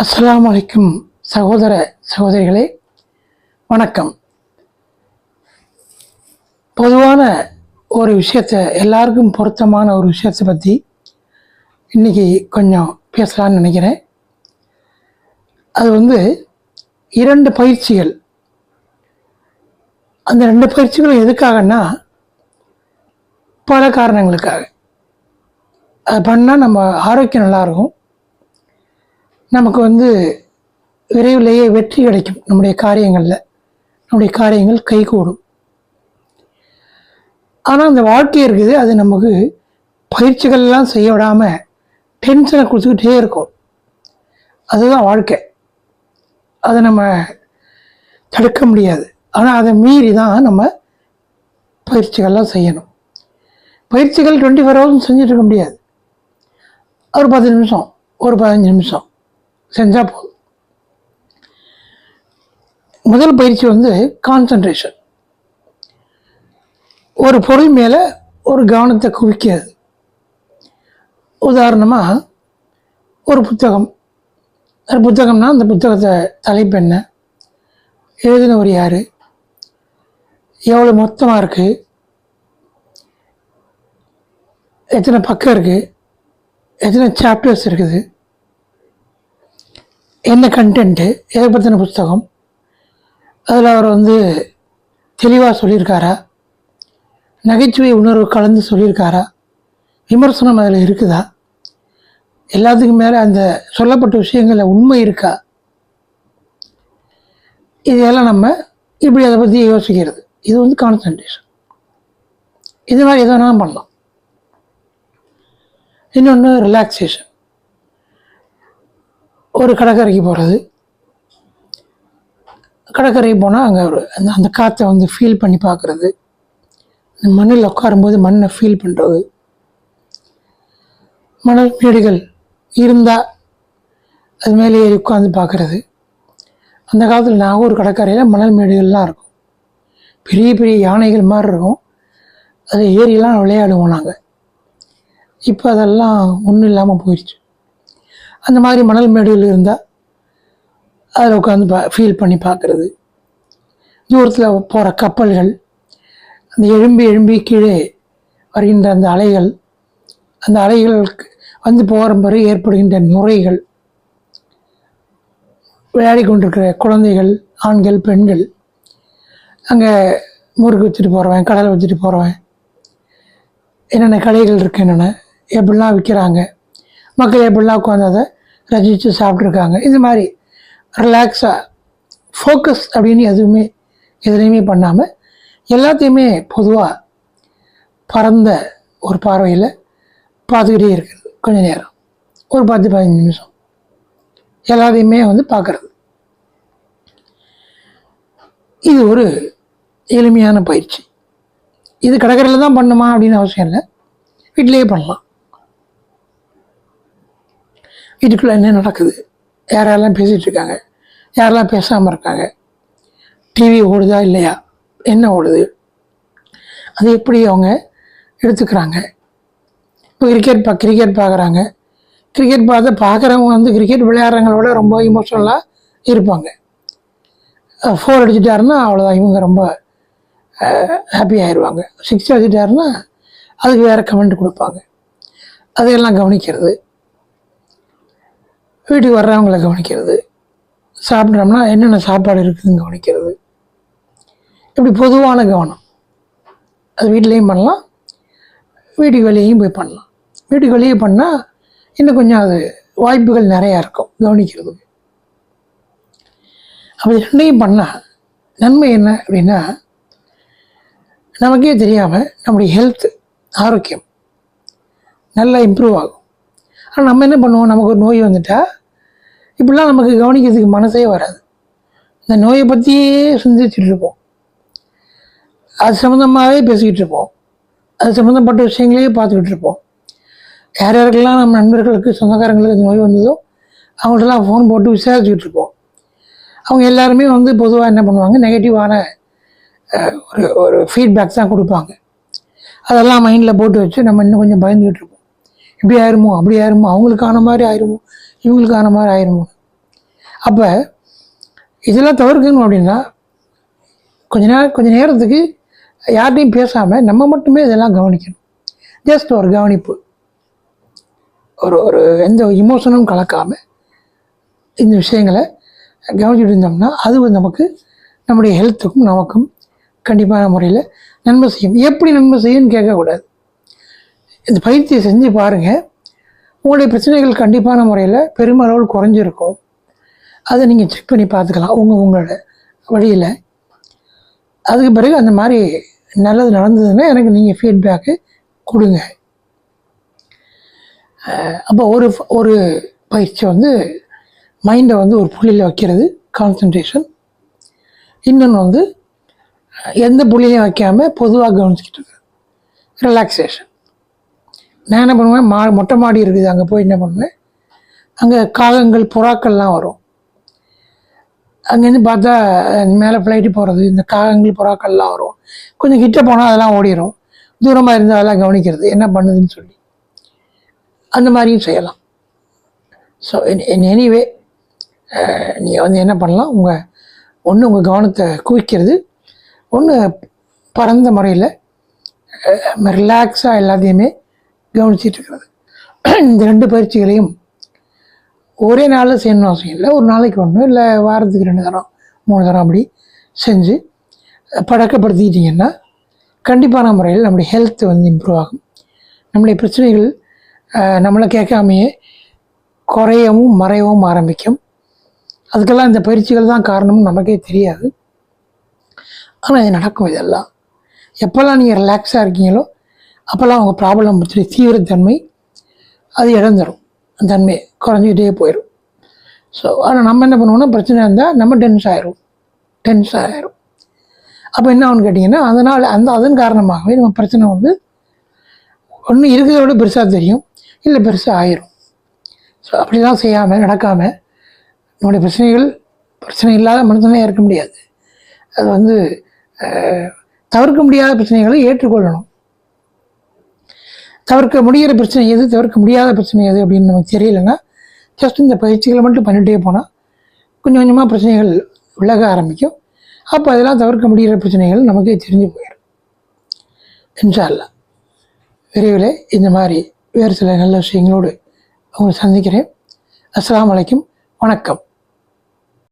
அஸ்ஸலாமு அலைக்கும் சகோதர சகோதரிகளே வணக்கம். பொதுவான ஒரு விஷயத்தை எல்லாருக்கும் பொருத்தமான ஒரு விஷயத்தை பற்றி இன்னைக்கு கொஞ்சம் பேசலான்னு நினைக்கிறேன். அது வந்து இரண்டு பயிற்சிகள். அந்த ரெண்டு பயிற்சிகளும் எதுக்காகன்னா பல காரணங்களுக்காக. அது பண்ணால் நம்ம ஆரோக்கியம் நல்லாயிருக்கும் நமக்கு வந்து விரைவிலேயே வெற்றி கிடைக்கும் நம்முடைய காரியங்களில். நம்முடைய காரியங்கள் கைகூடும். ஆனால் அந்த வாழ்க்கை இருக்குது. அது நமக்கு பயிற்சிகள்லாம் செய்ய விடாமல் டென்ஷனை கொடுத்துக்கிட்டே இருக்கும். அதுதான் வாழ்க்கை. அதை நம்ம தடுக்க முடியாது. ஆனால் அதை மீறி தான் நம்ம பயிற்சிகள்லாம் செய்யணும். பயிற்சிகள் டுவெண்ட்டி ஃபோர் ஹவர்ஸ் செஞ்சுட்டு இருக்க முடியாது. ஒரு பத்து நிமிஷம் ஒரு பதினஞ்சு நிமிஷம். செஞ்சால் போதும். முதல் பயிற்சி வந்து கான்சன்ட்ரேஷன் ஒரு பொருள் மேலே ஒரு கவனத்தை குவிக்காது உதாரணமாக ஒரு புத்தகம். ஒரு புத்தகம்னா அந்த புத்தகத்தை தலைப்பு என்ன? எழுதினவர் யார்? எவ்வளோ மொத்தமாக இருக்குது எத்தனை பக்கம் இருக்குது எத்தனை சாப்டர்ஸ் இருக்குது? என்ன கண்டென்ட்டு எதை பற்றின புஸ்தகம்? அதில் அவர் வந்து தெளிவாக சொல்லியிருக்காரா? நகைச்சுவை உணர்வு கலந்து சொல்லியிருக்காரா? விமர்சனம் அதில் இருக்குதா? எல்லாத்துக்கும் மேலே அந்த சொல்லப்பட்ட விஷயங்களில் உண்மை இருக்கா? இதெல்லாம் நம்ம இப்படி அதை பற்றி யோசிக்கிறது. இது வந்து கான்சன்ட்ரேஷன் இது மாதிரி எது வேணாலும் பண்ணலாம். இன்னொன்று ரிலாக்ஸேஷன் ஒரு கடற்கரைக்கு போகிறது கடற்கரைக்கு போனால் அங்கே ஒரு அந்த அந்த காற்றை வந்து ஃபீல் பண்ணி பார்க்குறது. அந்த மண்ணில் உட்காரும்போது மண்ணை ஃபீல் பண்ணுறது மணல் மேடுகள் இருந்தால் அது மேலே ஏறி உட்காந்து பார்க்குறது. அந்த காலத்தில் நாகூர் கடற்கரையில் மணல் மேடுகள்லாம் இருக்கும். பெரிய பெரிய யானைகள் மாதிரி இருக்கும். அதில் ஏறிலாம் விளையாடுவோம் நாங்கள் இப்போ அதெல்லாம் ஒன்றும் இல்லாமல் போயிடுச்சு அந்த மாதிரி மணல் மேடையில் இருந்தால் அதில் உட்காந்து பா ஃபீல் பண்ணி பார்க்குறது. தூரத்தில் போகிற கப்பல்கள் அந்த எழும்பி எழும்பி கீழே வருகின்ற அந்த அலைகள் அந்த அலைகளுக்கு வந்து போகிற பிறகு ஏற்படுகின்ற நுரைகள் விளையாடி கொண்டிருக்கிற குழந்தைகள் ஆண்கள் பெண்கள் அங்கே முறுக்கு வச்சுட்டு போகிறவன் கடலை வச்சுட்டு போகிறவன் என்னென்ன கடைகள் இருக்குது என்னென்ன எப்படிலாம் விற்கிறாங்க மக்கள் எப்படிலாம் உட்காந்து அதை ரசித்து சாப்பிட்ருக்காங்க இது மாதிரி ரிலாக்ஸாக ஃபோக்கஸ் அப்படின்னு எதுவுமே எதுலேயுமே பண்ணாமல் எல்லாத்தையுமே பொதுவாக பறந்த ஒரு பார்வையில் பார்த்துக்கிட்டே இருக்குது கொஞ்சம் நேரம். ஒரு பத்து பதினஞ்சு நிமிஷம். எல்லாத்தையுமே வந்து பார்க்குறது. இது ஒரு எளிமையான பயிற்சி. இது கடற்கரையில் தான் பண்ணுமா அப்படின்னு அவசியம் இல்லை. வீட்டிலேயே பண்ணலாம். வீட்டுக்குள்ளே என்ன நடக்குது? யாரெல்லாம் பேசிகிட்டு இருக்காங்க யாரெல்லாம் பேசாமல் இருக்காங்க? டிவி ஓடுதா இல்லையா? என்ன ஓடுது? அது எப்படி அவங்க எடுத்துக்கிறாங்க? இப்போ கிரிக்கெட் பா கிரிக்கெட் பார்க்குறாங்க கிரிக்கெட் பார்த்து பார்க்குறவங்க வந்து கிரிக்கெட் விளையாடுறவங்களோட ரொம்ப இமோஷனலாக இருப்பாங்க. ஃபோர் அடிச்சிட்டாருன்னா அவ்வளோதான் இவங்க ரொம்ப ஹாப்பி ஆயிடுவாங்க சிக்ஸ் அடிச்சிட்டாருன்னா அதுக்கு வேறு கமெண்ட் கொடுப்பாங்க. அதையெல்லாம் கவனிக்கிறது. வீட்டுக்கு வர்றவங்களை கவனிக்கிறது. சாப்பிட்றோம்னா என்னென்ன சாப்பாடு இருக்குதுன்னு கவனிக்கிறது. இப்படி பொதுவான கவனம். அது வீட்லேயும் பண்ணலாம். வீட்டுக்கு வெளியேயும் போய் பண்ணலாம். வீட்டுக்கு வெளியே பண்ணால் இன்னும் கொஞ்சம் அது வாய்ப்புகள் நிறையா இருக்கும் கவனிக்கிறதுக்கு. அப்படி ரெண்டையும் பண்ணால் நன்மை என்ன அப்படின்னா நமக்கே தெரியாமல் நம்முடைய ஹெல்த் ஆரோக்கியம் நல்லா இம்ப்ரூவ் ஆகும். ஆனால் நம்ம என்ன பண்ணுவோம்? நமக்கு ஒரு நோய் வந்துட்டா இப்படிலாம் நமக்கு கவனிக்கிறதுக்கு மனசே வராது. இந்த நோயை பற்றியே சிந்திச்சுட்டு இருப்போம் அது சம்மந்தமாகவே பேசிக்கிட்டு இருப்போம் அது சம்மந்தப்பட்ட விஷயங்களையே பார்த்துக்கிட்டு இருப்போம் யார் யாருக்கெல்லாம் நம்ம நண்பர்களுக்கு சொந்தக்காரங்களுக்கு இந்த நோய் வந்ததோ அவங்கள்ட்டலாம் ஃபோன் போட்டு விசாரிச்சுக்கிட்டு இருப்போம் அவங்க எல்லாருமே வந்து பொதுவாக என்ன பண்ணுவாங்க நெகட்டிவான ஒரு ஒரு ஃபீட்பேக் தான் கொடுப்பாங்க. அதெல்லாம் மைண்டில் போட்டு வச்சு நம்ம இன்னும் கொஞ்சம் பயந்துக்கிட்டு இருப்போம் இப்படி ஆயிருமோ அப்படி ஆயிருமோ அவங்களுக்கான மாதிரி ஆயிருமோ இவங்களுக்கான மாதிரி ஆயிரும்? அப்போ இதெல்லாம் தவிர்க்கணும் அப்படின்னா கொஞ்ச நேரம் கொஞ்ச நேரத்துக்கு யார்கிட்டையும் பேசாமல் நம்ம மட்டுமே இதெல்லாம் கவனிக்கணும். ஜஸ்ட் ஒரு கவனிப்பு. ஒரு ஒரு எந்த இமோஷனும் கலக்காமல் இந்த விஷயங்களை கவனிச்சுட்டு இருந்தோம்னா அது நமக்கு நம்முடைய ஹெல்த்துக்கும் நமக்கும் கண்டிப்பான முறையில் நன்மை செய்யும். எப்படி நன்மை செய்யும்னு கேட்கக்கூடாது. இந்த பயிற்சியை செஞ்சு பாருங்கள் உங்களுடைய பிரச்சனைகள் கண்டிப்பான முறையில் பெருமளவில் குறைஞ்சிருக்கும். அதை நீங்கள் செக் பண்ணி பார்த்துக்கலாம். உங்கள் உங்களோட வழியில். அதுக்கு பிறகு அந்த மாதிரி நல்லது நடந்ததுன்னா எனக்கு நீங்கள் ஃபீட்பேக்கு கொடுங்க. அப்போ ஒரு ஒரு பயிற்சி வந்து மைண்டை வந்து ஒரு புள்ளியில் வைக்கிறது கான்சன்ட்ரேஷன் இன்னொன்று வந்து எந்த புள்ளிலையும் வைக்காமல் பொதுவாக கவனிச்சுக்கிட்டு ரிலாக்ஸேஷன் நான் என்ன பண்ணுவேன்? மா மொட்டை மாடி இருக்குது. அங்கே போய் என்ன பண்ணுவேன்? அங்கே காகங்கள் புறாக்கள்லாம் வரும். அங்கேருந்து பார்த்தா மேலே ஃப்ளைட்டு போகிறது இந்த காகங்கள் புறாக்கள்லாம் வரும். கொஞ்சம் கிட்ட போனால் அதெல்லாம் ஓடிடும் தூரமாக இருந்தால் அதெல்லாம் கவனிக்கிறது. என்ன பண்ணுதுன்னு சொல்லி. அந்த மாதிரியும் செய்யலாம். ஸோ இன் எனிவே நீங்கள் வந்து என்ன பண்ணலாம்? உங்கள் ஒன்று உங்கள் கவனத்தை குவிக்கிறது. ஒன்று பரந்த முறையில் ரிலாக்ஸாக எல்லாத்தையுமே கவனிச்சிட்டு இருக்கிறது இந்த ரெண்டு பயிற்சிகளையும் ஒரே நாளில் செய்யணும் அவசியம் இல்லை. ஒரு நாளைக்கு ஒன்று இல்லை வாரத்துக்கு ரெண்டு தரம் மூணு தரம் அப்படி செஞ்சு பழக்கப்படுத்திக்கிட்டிங்கன்னா கண்டிப்பான முறையில் நம்முடைய ஹெல்த் வந்து இம்ப்ரூவ் ஆகும். நம்முடைய பிரச்சனைகள் நம்மளை கேட்காமையே குறையவும் மறையவும் ஆரம்பிக்கும். அதுக்கெல்லாம் இந்த பயிற்சிகள் தான் காரணம்னு நமக்கே தெரியாது. ஆனால் இது நடக்கும் இதெல்லாம். எப்போல்லாம் நீங்கள் ரிலாக்ஸாக இருக்கீங்களோ அப்போல்லாம் அவங்க ப்ராப்ளம் பற்றி தீவிரத்தன்மை அது இழந்துடும் அந்த தன்மை குறைஞ்சிக்கிட்டே போயிடும் ஸோ ஆனால் நம்ம என்ன பண்ணுவோம்னா பிரச்சனை இருந்தால் நம்ம டென்ஸ் ஆயிரும். டென்ஸ் ஆயிரும். அப்போ என்ன ஆகுன்னு கேட்டிங்கன்னா அதனால் அந்த அதன் காரணமாகவே நம்ம பிரச்சனை வந்து ஒன்று இருக்கிறத விட பெருசாக தெரியும். இல்லை பெருசாக ஆயிரும். ஸோ அப்படிலாம் செய்யாமல் நடக்காமல் நம்முடைய பிரச்சனைகள் பிரச்சனை இல்லாத மனுஷனே இருக்க முடியாது. அது வந்து தவிர்க்க முடியாத பிரச்சனைகளை ஏற்றுக்கொள்ளணும். தவிர்க்க முடிகிற பிரச்சனை எது? தவிர்க்க முடியாத பிரச்சனை எது அப்படின்னு நமக்கு தெரியலன்னா ஜஸ்ட் இந்த பயிற்சிகளை மட்டும் பண்ணிகிட்டே போனால் கொஞ்சம் கொஞ்சமாக பிரச்சனைகள் விலக ஆரம்பிக்கும். அப்போ அதெல்லாம் தவிர்க்க முடிகிற பிரச்சனைகள் நமக்கு தெரிஞ்சு போயிடும். இன்ஷா அல்லாஹ் விரைவில் இந்த மாதிரி வேறு சில நல்ல விஷயங்களோடு உங்களை சந்திக்கிறேன். அஸ்லாம் அலைக்கும். வணக்கம்.